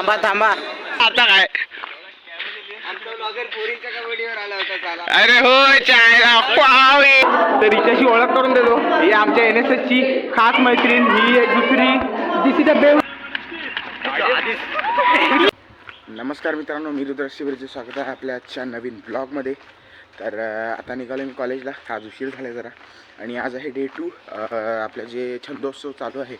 थांबा थांबा. आता काय? अरे हो पावे. तर हिच्याशी ओळख करून देतो ही आमच्या एन एस एस ची खास मैत्रीण ही एक दुसरी दिस इज बेव नमस्कार मित्रांनो मी रुद्र शिबिरचे स्वागत आहे आपल्या आजच्या नवीन ब्लॉगमध्ये. तर आता निघालो मी कॉलेजला. आज उशीर झाला जरा. आणि आज आहे डे टू आपलं जे छंदोत्सव चालू आहे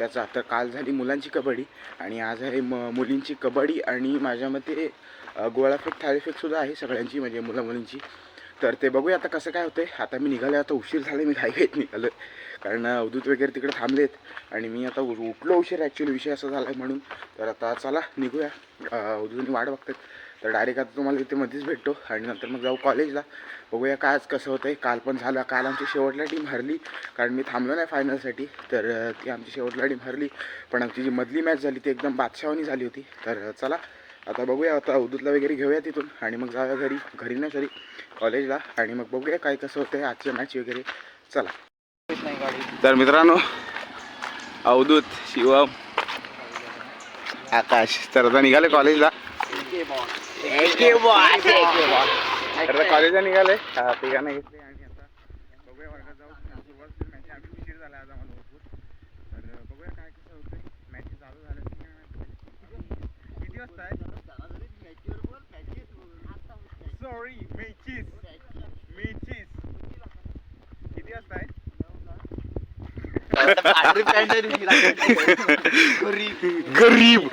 त्याचा तर काल झाली मुलांची कबड्डी आणि आज आहे म मुलींची कबड्डी आणि माझ्या मते गोळाफेक थाळीफेकसुद्धा आहे सगळ्यांची म्हणजे मुलं मुलींची. तर ते बघूया आता कसं काय होतंय. आता मी निघाले आता उशीर झाला मी घाई घेत निघालो कारण अवधूत वगैरे तिकडे थांबलेत आणि मी आता उठलो उशीर ॲक्च्युली विषय असा झाला आहे म्हणून. तर आता चला निघूया. अं, वाट बघतात. तर डायरेक्ट आता तुम्हाला इथे मध्येच भेटतो आणि नंतर मग जाऊ कॉलेजला बघूया काय आज कसं होतं आहे काल पण झालं. काल आमची शेवटला टीम हरली. कारण मी थांबलो नाही फायनलसाठी तर ती आमची शेवटला टीम हरली. पण आमची जी मधली मॅच झाली ती एकदम बादशाहनी झाली होती. तर चला. आता बघूया. आता उदूतला वगैरे घेऊया तिथून. आणि मग जाऊया घरी. घरी नाही सॉरी कॉलेजला आणि मग बघूया काय कसं होतं आहे आजची मॅच वगैरे. चला. तर मित्रांनो अवधूत शिवम आकाश. तर आता निघाले कॉलेजला तर कॉलेजला निघाले हा, तिघांना घेतले आणि आता बघूया वर्गात जाऊ सुरुवात मॅच आम्ही उशीर झाला आज आम्हाला भरपूर तर बघूया काय कसं होतंय मॅच चालू नाही किती वाजता आहे सॉरी मॅचेस मॅचेस किती वाजता आहे गरीब.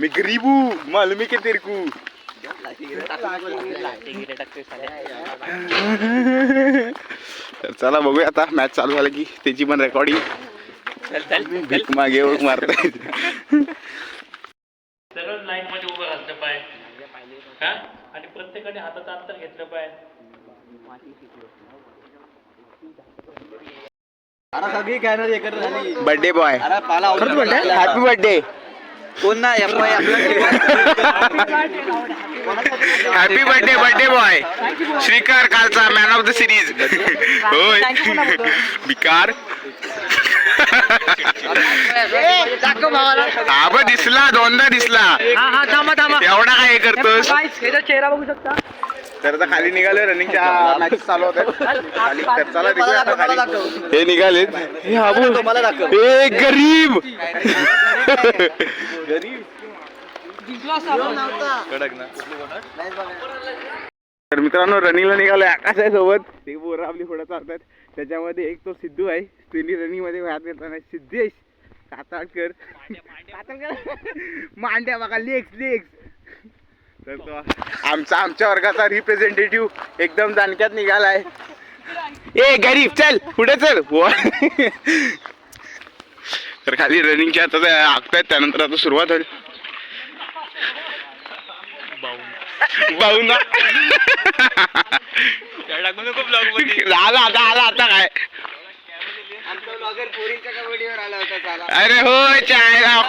मी गरीब हूँ मालूम है क्या तेरे को तर चला बघूया आता मॅच चालू झालं की त्याची पण रेकॉर्डिंग भीक मागे ओळख मारताय. लाईन मध्ये उभं घातलं हा? आणि प्रत्येकाने हातात अंतर घेतलं पाय. अरे सगळी कॅनल एकत्र झाली. बर्थडे बॉय हॅपी बर्थडे कोण ना F Y happy birthday birthday boy Shrikar कालचा मॅन ऑफ द सिरीज होय बिकार हा बघ दिसला दोनदा दिसला. एवढा काय हे करतोस? चेहरा बघू शकता तर खाली निघाले रनिंगच्या मॅच चालू होत्या. हे निघालेत. हे हा गरीब. तर मित्रांनो रनिंगला निघालो आकाश आहे सोबत ते बोर आपली पुढे चालतात. त्याच्यामध्ये एक तो सिद्धू आहे. तिन्ही रनिंगमध्ये भाग घेताना सिद्धेश काताडकर मांड्या बघा लेक्स लेक्स तर तो आमचा आमच्या वर्गाचा रिप्रेझेंटेटिव्ह एकदम जाणक्यात निघालाय. ए गरीब चल पुढे चल. तर खाली रनिंगच्या आता ते आखतायत त्यानंतर आता सुरुवात होईल. बाऊन आला आता आला आता काय? अरे हो चायला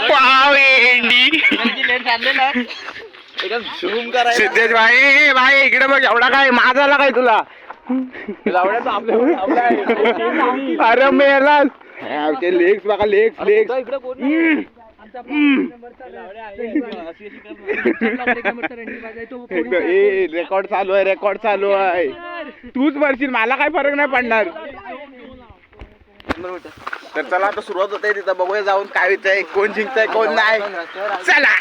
सिद्धेश भाई भाई इकडे बघ एवढा काय माझाला काय तुला? अरे मेलास आमचे लेग्स बघा लेग्स लेग्स ए रेकॉर्ड चालू आहे? रेकॉर्ड चालू आहे तूच म्हणशील मला काय फरक नाही पडणार. तर चला आता सुरुवात होते तिथं. बघूया जाऊन काय होतंय कोण जिंकतंय कोण नाही. चला.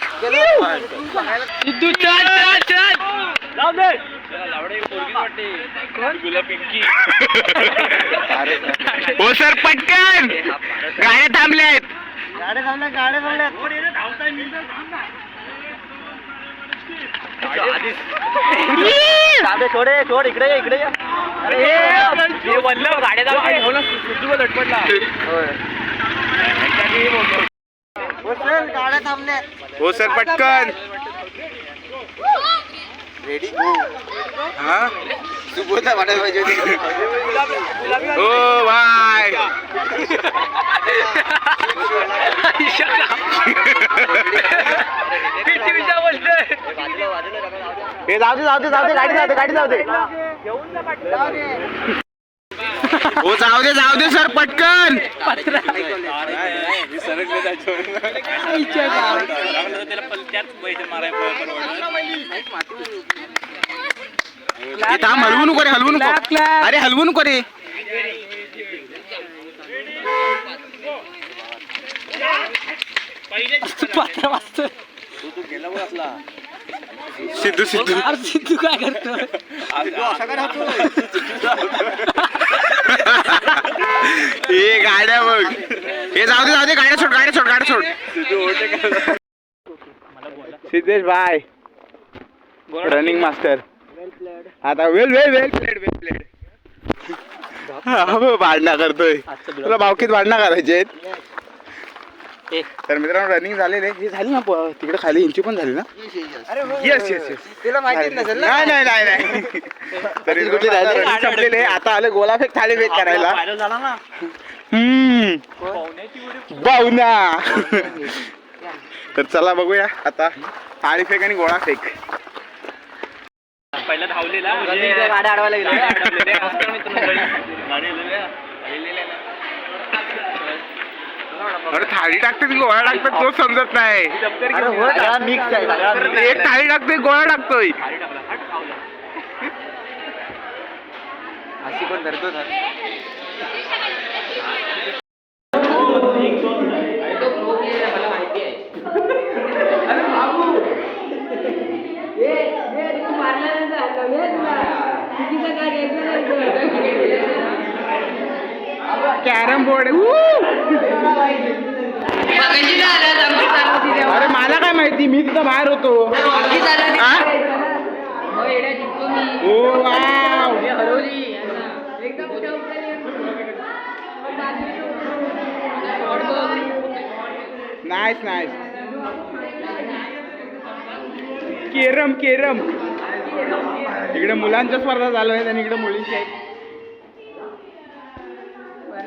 हो सर पटकन! गाड्या थांबल्यात. गाड्या थांबल्या गाड्या थांबल्या साधे थोडे सोड इकडे ये, इकडे ये. अरे हे म्हणलं गाड्या गाड्या थांबल्या हो सर पटकन. रेडी हा तू बोलता वाटायला पाहिजे. Oh bye. हे जाऊ दे जाऊ दे जाऊ दे गाडी जाऊ दे गाडी जाऊ दे हो जाऊ दे जाऊ दे सर पटकन. थांब हलवू नको रे हलवू नको. अरे हलवू नको रे. सिद्धू सिद्धू. सिद्धू काय करतो हे गाड्या बघ. हे जाऊ दे जाऊ दे गाड्या सोड गाड्या सोड गाड्या सोड. सिद्धेश भाई. रनिंग मास्टर आता वेल वेल वेल प्लेड वेल प्लेड भांडणा करतोय. तुला भावकीत भांडणा करायचे आहेत तर मित्रांनो रनिंग झालेले हे झाली ना तिकडे खाली इंची पण झाली ना? येस येस येस तिला माहिती नसेल नाही नाही नाही नाही. तरी कुठे रनिंग संपलेले. आता आले गोलाफेक थाळी फेक करायला. बावना तर चला बघूया आता. थाळी फेक आणि गोळा फेक पहिला धावलेला अडवायला गेलो. अरे थाळी टाकते की गोळा टाकतात तो समजत नाही. अरे हो मिक्स आहे. एक थाळी टाकतोय गोळा टाकतोय. अशी पण धरतो ना कॅरम बोर्ड. अरे मला काय माहिती? मी तिथं बाहेर होतो. हा? ओ wow. Nice nice carrom carrom. इकडे मुलांच्या स्पर्धा चालू आहेत आणि इकडे मुलींची आहेत.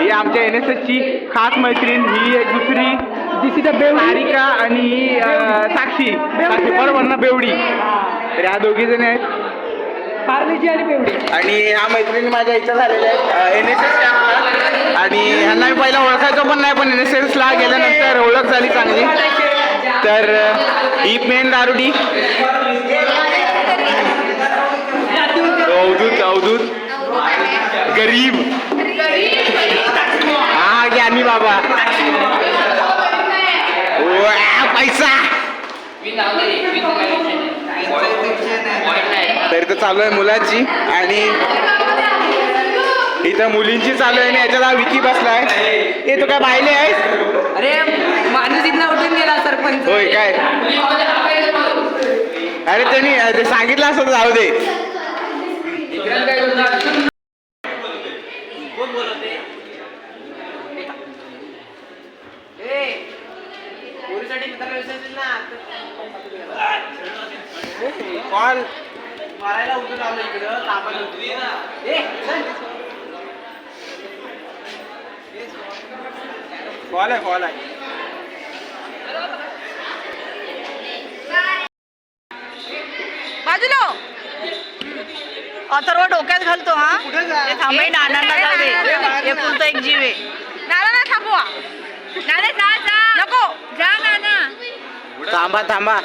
ही आमच्या एन एस ची खास मैत्रीण ही एक दुसरी दिसी सारिका आणि ही अं, साक्षी. साक्षी बरोबर ना बेवडी. तर ह्या दोघी जण आहेत. पार्लेजी आणि बेवडी. आणि ह्या मैत्रिणी माझ्या इथं झालेल्या आहेत. एन एस एस आणि ह्यांना मी पहिला ओळखायचो पण नाही पण एन एस एसला गेल्यानंतर ओळख झाली चांगली. तर अं, ही मेन दारुडी. अवधूत अवधूत. गरीब. हा ज्ञानी बाबा. वा, पैसा. तर इथं चालू आहे मुलांची आणि इथं मुलींची चालू आहे आणि याच्यात हा विकी बसलाय. हे तो काय बायले आहे अरे माणूस इथला उठून गेला सरपंच. होय काय? अरे त्यांनी ते सांगितलं असं जाऊ दे. कॉल कॉल आहे कॉल आहे. बाजूला अथर्व डोक्यात घालतो हा. ते थांबे नानांना जाऊ दे. एकुलता एक जीव आहे. नाना थांबवा. नाना जा जा. नको. जा नाना. थांबा थांबा.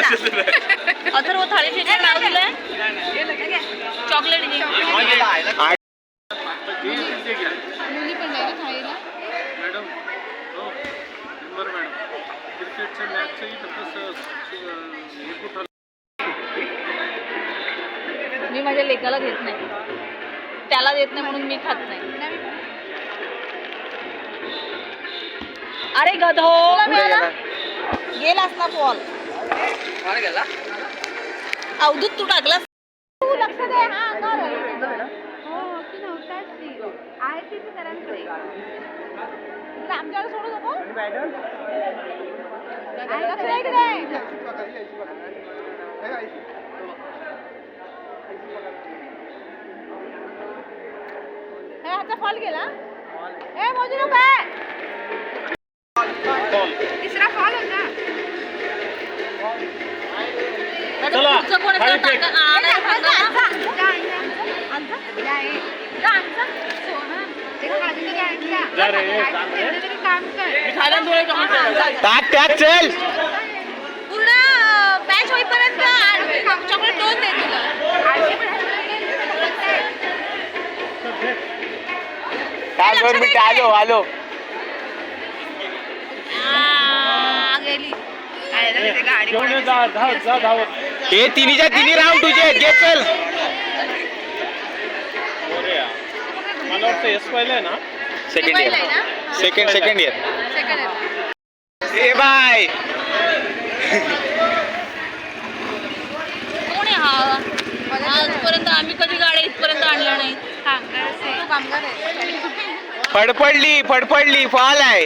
अथर्व थाळी नाव दिलंय चॉकलेट घे. मी माझ्या लेकाला घेत नाही. त्याला देत नाही म्हणून मी खात नाही. अरे गधो गेलास ना बॉल. अवधूत तू टाकलास तू लक्ष दे हा अंगावर हो ती नव्हताच ती. आहे ती ती सरांकडे आमच्याकडे सोडू नको. लक्ष दे इकडे. हे आता फॉल गेला. ए मोजू नको टाक टाक चल. पूर्ण मॅच होईपर्यंत चॉकलेट दोन दे तुला. टाक दोन मिनिटं आलो आलो. गेली. काय गाडी धाव जा धावत हे तिन्हीच्या तिन्ही राऊंड तुझे आहेत, घे चल अरे यार. मला वाटतं एस पाहिलं आहे ना? Second year second second year A bye. कोण आहे हा? आजपर्यंत आम्ही कधी गाड्या इथपर्यंत आणल्या नाही कामगार असेल. तू कामगार आहे फडफडली फडफडली फॉल आहे.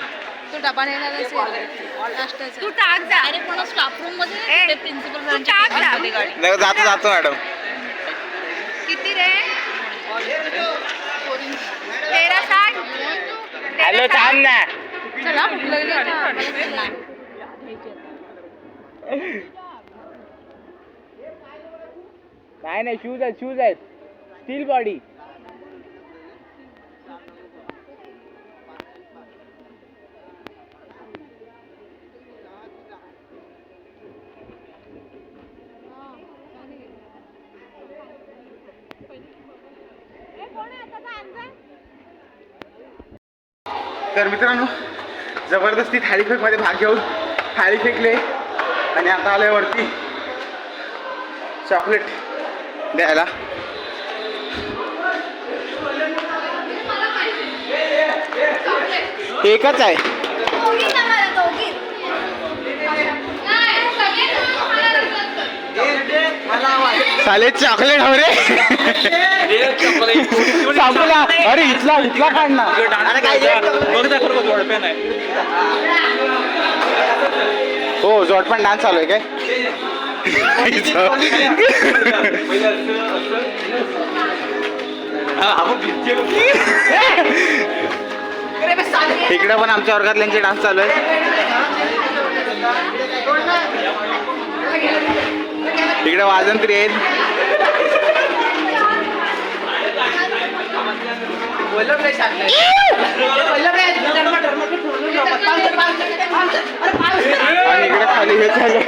तू डबा नेला नसेल तू टाक जा. अरे पण स्टाफ रूममध्ये प्रिन्सिपल तू टाक जा. गाडी. नाही, जातो जातो मॅडम किती रे? तेरा साठ. हॅलो थांब ना. चला. नाही नाही शूज आहेत शूज आहेत. स्टील बॉडी तर मित्रांनो जबरदस्ती थाळीफेकमध्ये भाग घेऊन थाळी फेकले आणि आता आलोय वरती. चॉकलेट द्यायला. एकच आहे. साले चॉकलेट हो रे संपला अरे इथला इथला काढ ना. हो जोडपण डान्स चालू आहे काय? इकडे पण आमच्या वर्गातल्यांचे डान्स चालू आहे इकडे वाजंत्री आहेत. इकडे खाली हे चालू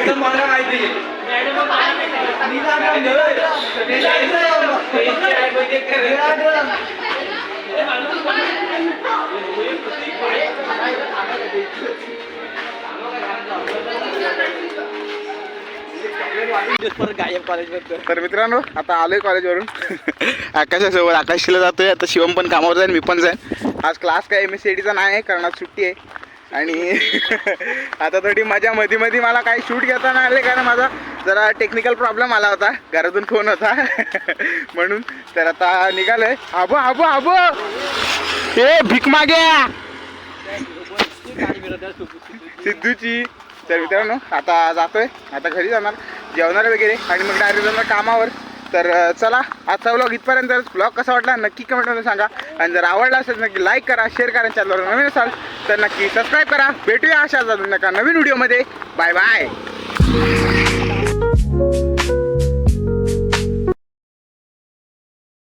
तर मित्रांनो आता आलोय कॉलेजवरून. आकाशासोबत आकाशीला जातोय. आता शिवम पण कामावर जाईल मी पण जाईन आज क्लास काय एम एस सी टीचा नाही आहे कारण आज सुट्टी आहे. आणि आता थोडी मजा मध्ये मध्ये मला काही शूट घेता नाही आले कारण माझा जरा टेक्निकल प्रॉब्लेम आला होता. घरातून फोन होता. म्हणून तर आता निघालोय. आबो आबो आबो! ए भीक माग्या सिद्धूची. तर मित्रांनो आता जातोय. आता घरी जाणार. जेवणार वगैरे. आणि मग डायरेक्ट जाणार कामावर. तर चला आजचा व्लॉग इथपर्यंत. ब्लॉग कसा वाटला? नक्की कमेंटमध्ये सांगा. आणि जर आवडला असेल नक्की लाईक करा शेअर करा चॅनलवर नवीन असाल तर नक्की सबस्क्राईब करा. भेटूया अशा जाणून नका नवीन व्हिडिओमध्ये बाय बाय